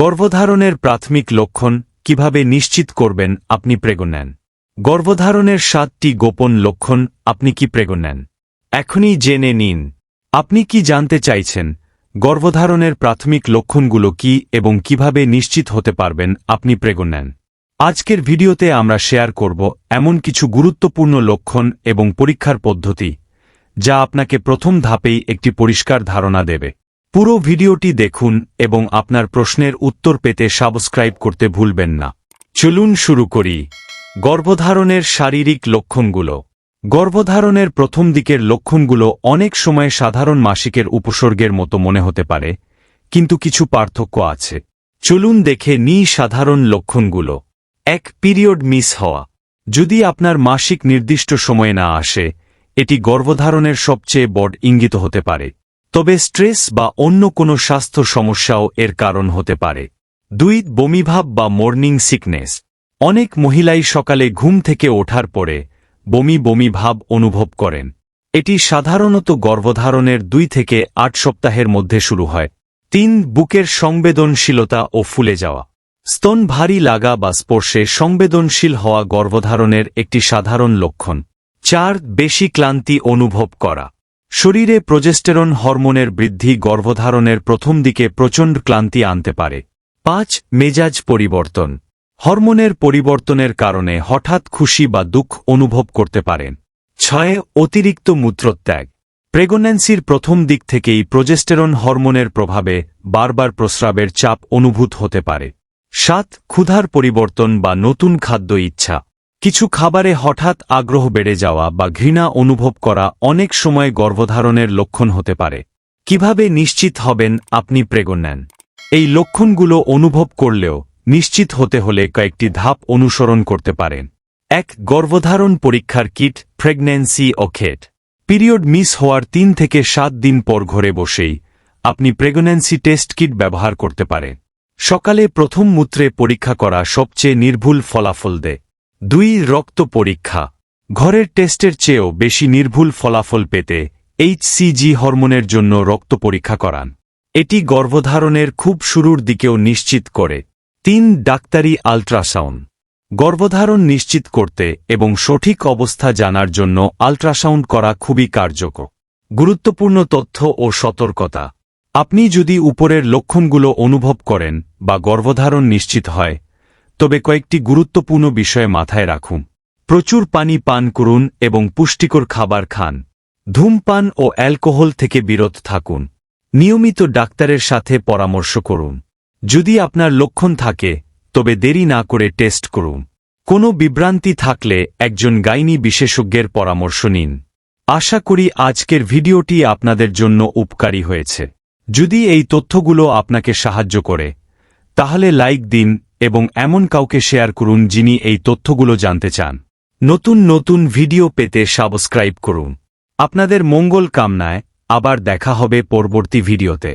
গর্ভধারণের প্রাথমিক লক্ষণ কীভাবে নিশ্চিত করবেন আপনি প্রেগ নেন। গর্ভধারণের সাতটি গোপন লক্ষণ আপনি কি প্রেগ নেন। এখনই জেনে নিন, আপনি কি জানতে চাইছেন গর্ভধারণের প্রাথমিক লক্ষণগুলো কি এবং কীভাবে নিশ্চিত হতে পারবেন আপনি প্রেগ নেন। আজকের ভিডিওতে আমরা শেয়ার করব এমন কিছু গুরুত্বপূর্ণ লক্ষণ এবং পরীক্ষার পদ্ধতি, যা আপনাকে প্রথম ধাপেই একটি পরিষ্কার ধারণা দেবে। পুরো ভিডিওটি দেখুন এবং আপনার প্রশ্নের উত্তর পেতে সাবস্ক্রাইব করতে ভুলবেন না। চলুন শুরু করি। গর্ভধারণের শারীরিক লক্ষণগুলো। গর্ভধারণের প্রথম দিকের লক্ষণগুলো অনেক সময় সাধারণ মাসিকের উপসর্গের মতো মনে হতে পারে, কিন্তু কিছু পার্থক্য আছে। চলুন দেখে নি সাধারণ লক্ষণগুলো। এক, পিরিয়ড মিস হওয়া। যদি আপনার মাসিক নির্দিষ্ট সময়ে না আসে, এটি গর্ভধারণের সবচেয়ে বড় ইঙ্গিত হতে পারে। তবে স্ট্রেস বা অন্য কোনো স্বাস্থ্য সমস্যাও এর কারণ হতে পারে। দুই, বমিভাব বা মর্নিং সিকনেস। অনেক মহিলাই সকালে ঘুম থেকে ওঠার পরে বমি বমি ভাব অনুভব করেন। এটি সাধারণত গর্ভধারণের দুই থেকে আট সপ্তাহের মধ্যে শুরু হয়। তিন, বুকের সংবেদনশীলতা ও ফুলে যাওয়া। স্তন ভারী লাগা বা স্পর্শে সংবেদনশীল হওয়া গর্ভধারণের একটি সাধারণ লক্ষণ। চার, বেশি ক্লান্তি অনুভব করা। শরীরে প্রজেস্টেরন হরমোনের বৃদ্ধি গর্ভধারণের প্রথম দিকে প্রচণ্ড ক্লান্তি আনতে পারে। পাঁচ, মেজাজ পরিবর্তন। হরমোনের পরিবর্তনের কারণে হঠাৎ খুশি বা দুঃখ অনুভব করতে পারেন। ছয়, অতিরিক্ত মূত্রত্যাগ। প্রেগন্যান্সির প্রথম দিক থেকেই প্রজেস্টেরন হরমোনের প্রভাবে বারবার প্রস্রাবের চাপ অনুভূত হতে পারে। সাত, ক্ষুধার পরিবর্তন বা নতুন খাদ্য ইচ্ছা। কিছু খাবারে হঠাৎ আগ্রহ বেড়ে যাওয়া বা ঘৃণা অনুভব করা অনেক সময় গর্ভধারণের লক্ষণ হতে পারে। কীভাবে নিশ্চিত হবেন আপনি প্রেগন নেন এই লক্ষণগুলো অনুভব করলেও নিশ্চিত হতে হলে কয়েকটি ধাপ অনুসরণ করতে পারেন। এক, গর্ভধারণ পরীক্ষার কিট, প্রেগন্যান্সি ও খেট। পিরিয়ড মিস হওয়ার তিন থেকে সাত দিন পর ঘরে বসেই আপনি প্রেগন্যান্সি টেস্ট কিট ব্যবহার করতে পারেন। সকালে প্রথম মূত্রে পরীক্ষা করা সবচেয়ে নির্ভুল ফলাফল দেয়। দুই রক্ত পরীক্ষা। ঘরের টেস্টের চেয়েও বেশি নির্ভুল ফলাফল পেতে এইচসিজি হরমোনের জন্য রক্ত পরীক্ষা করান। এটি গর্ভধারণের খুব শুরুর দিকেও নিশ্চিত করে। তিন, ডাক্তারি আল্ট্রাসাউন্ড। গর্ভধারণ নিশ্চিত করতে এবং সঠিক অবস্থা জানার জন্য আল্ট্রাসাউন্ড করা খুবই কার্যকর। গুরুত্বপূর্ণ তথ্য ও সতর্কতা। আপনি যদি উপরের লক্ষণগুলো অনুভব করেন বা গর্ভধারণ নিশ্চিত হয় তবে কয়েকটি গুরুত্বপূর্ণ বিষয়ে মাথায় রাখুন। প্রচুর পানি পান করুন এবং পুষ্টিকর খাবার খান। ধূমপান ও অ্যালকোহল থেকে বিরত থাকুন। নিয়মিত ডাক্তারের সাথে পরামর্শ করুন। যদি আপনার লক্ষণ থাকে, তবে দেরি না করে টেস্ট করুন। কোনো বিভ্রান্তি থাকলে একজন গাইনি বিশেষজ্ঞের পরামর্শ নিন। আশা করি আজকের ভিডিওটি আপনাদের জন্য উপকারী হয়েছে। যদি এই তথ্যগুলো আপনাকে সাহায্য করে, তাহলে লাইক দিন এবং এমন কাউকে শেয়ার করুন যিনি এই তথ্যগুলো জানতে চান। নতুন নতুন ভিডিও পেতে সাবস্ক্রাইব করুন। আপনাদের মঙ্গল কামনায় আবার দেখা হবে পরবর্তী ভিডিওতে।